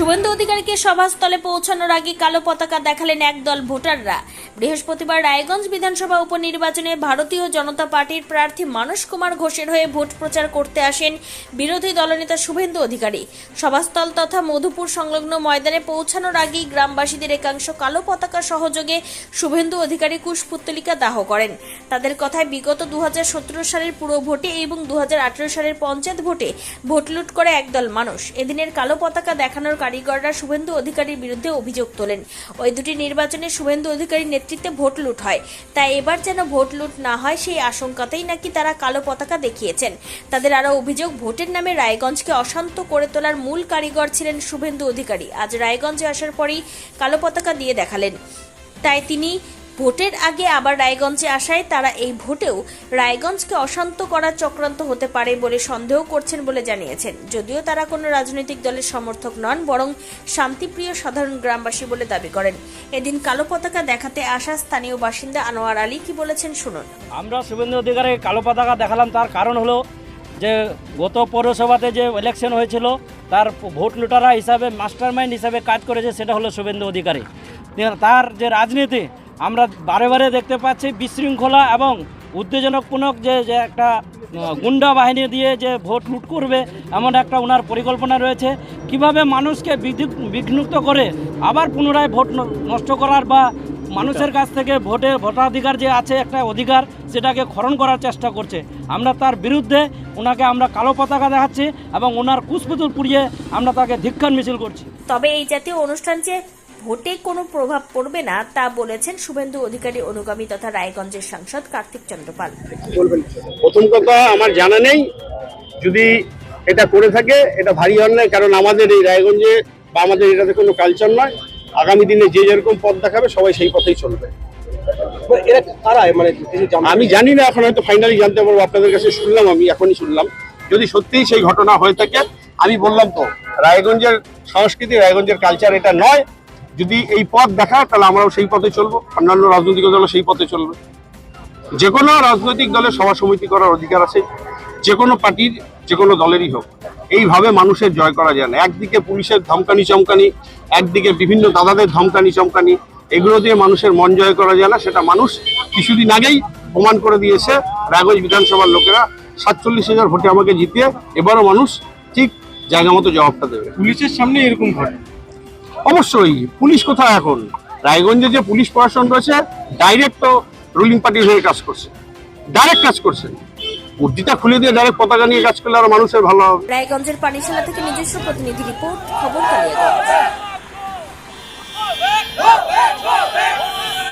শুভেন্দু অধিকারীকে সভাস্থলে পৌঁছানোর আগে কালো পতাকা দেখালেন একদল ভোটাররা। বৃহস্পতিবার রায়গঞ্জ বিধানসভা উপনির্বাচনে ভারতীয় জনতা পার্টির প্রার্থী মানস কুমার ঘোষের হয়ে ভোট প্রচার করতে আসেন বিরোধী দলনেতা শুভেন্দু অধিকারী। সভাস্থল তথা মধুপুর সংলগ্ন ময়দানে পৌঁছানোর আগেই গ্রামবাসীদের একাংশ কালো পতাকা সহযোগে শুভেন্দু অধিকারী কুশপুত্তলিকা দাহ করেন। তাদের কথায় বিগত দু হাজার সতেরো সালের পুরো ভোটে এবং দু হাজার আঠেরো সালের পঞ্চায়েত ভোটে ভোট লুট করে একদল মানুষ। এদিনের কালো পতাকা দেখানোর কারিগররা শুভেন্দু অধিকারীর বিরুদ্ধে অভিযোগ তোলেন। ওই দুটি নির্বাচনে শুভেন্দু অধিকারীর নেতৃত্বে ভোট লুট হয়। তাই এবার যেন ভোট লুট না হয় সেই আশঙ্কাতেই নাকি তারা কালো পতাকা দেখিয়েছেন। তাদের আরও অভিযোগ, ভোটের নামে রায়গঞ্জকে অশান্ত করে তোলার মূল কারিগর ছিলেন শুভেন্দু অধিকারী। আজ রায়গঞ্জে আসার পরেই কালো পতাকা দিয়ে দেখালেন। তাই তিনি ভোটের আগে আবার রায়গঞ্জে আসায় তারা এই ভোটেও রায়গঞ্জকে অশান্ত করার চক্রান্ত হতে পারে বলে সন্দেহ করছেন বলে জানিয়েছেন। যদিও তারা কোনো রাজনৈতিক দলের সমর্থক নন, বরং শান্তিপ্রিয় সাধারণ গ্রামবাসী বলে দাবি করেন। এদিন কালো পতাকা দেখাতে আসা স্থানীয় বাসিন্দা আনোয়ার আলী কি বলেছেন শুনুন। আমরা শুভেন্দু অধিকারী কালো পতাকা দেখালাম, তার কারণ হলো যে গত পৌরসভাতে যে ইলেকশন হয়েছিল, তার ভোট লুটারা হিসাবে মাস্টার মাইন্ড হিসাবে কাজ করেছে, সেটা হলো শুভেন্দু অধিকারী। তার যে রাজনীতি আমরা বারে বারে দেখতে পাচ্ছি বিশৃঙ্খলা এবং উত্তেজনকপূর্ণক যে যে একটা গুন্ডা বাহিনী দিয়ে যে ভোট লুট করবে, এমন একটা ওনার পরিকল্পনা রয়েছে। কীভাবে মানুষকে বিঘ্নুত করে আবার পুনরায় ভোট নষ্ট করার বা মানুষের কাছ থেকে ভোটের ভোটাধিকার যে আছে একটা অধিকার, সেটাকে খরণ করার চেষ্টা করছে। আমরা তার বিরুদ্ধে ওনাকে আমরা কালো পতাকা দেখাচ্ছি এবং ওনার কুশপুতুল পুড়িয়ে আমরা তাকে ধিক্ষার মিছিল করছি। তবে এই জাতীয় অনুষ্ঠান যে ভোটে কোনো প্রভাব পড়বে না তা বলেছেন শুভেন্দু অধিকারী অনুগামী তথা রায়গঞ্জের সাংসদ কার্তিক চন্দ্রপাল। প্রথম কথা আমার জানা নেই। যদি এটা করে থাকে এটা ভারী অন্যায় কারণ আমাদের এই রায়গঞ্জে বা আমাদের এটাতে কোনো কালচার নয়। আগামী দিনে যে যেরকম পথ দেখাবে সবাই সেই পথেই চলবে। মানে এরা কারা? মানে আমি জানি না এখন হয়তো ফাইনালি জানতে পারব আপনাদের কাছে শুনলাম আমি এখনই শুনলাম। যদি সত্যিই সেই ঘটনা হয়ে থাকে আমি বললাম তো রায়গঞ্জের সংস্কৃতি রায়গঞ্জের কালচার এটা নয়। যদি এই পথ দেখায়, তাহলে আমরাও সেই পথে চলবো, অন্যান্য রাজনৈতিক দলও সেই পথে চলবে। যে কোনো রাজনৈতিক দলের সভা সমিতি করার অধিকার আছে, যে কোনো পার্টির, যে কোনো দলেরই হোক। এইভাবে মানুষের জয় করা যায় না। একদিকে পুলিশের ধমকানি চমকানি, একদিকে বিভিন্ন দাদাদের ধমকানি চমকানি, এগুলো দিয়ে মানুষের মন জয় করা যায় না। সেটা মানুষ কিছুদিন আগেই প্রমাণ করে দিয়েছে। রায়গঞ্জ বিধানসভার লোকেরা সাতচল্লিশ হাজার ভোটে আমাকে জিতিয়ে, এবারও মানুষ ঠিক জায়গা মতো জবাবটা দেবে। পুলিশের সামনে এরকম ঘটে। অবশ্যই পুলিশ কোথায় এখন রায়গঞ্জে যে পুলিশ প্রশাসন রয়েছে ডাইরেক্ট তো রুলিং পার্টির হয়ে কাজ করছে ডাইরেক্ট কাজ করছেন উর্দিটা খুলে দিয়ে ডাইরেক্ট পতাকা নিয়ে কাজ করলে আরও মানুষের ভালো হবে রায়গঞ্জের পানিশালা থেকে নিজস্ব প্রতিনিধি রিপোর্ট খবর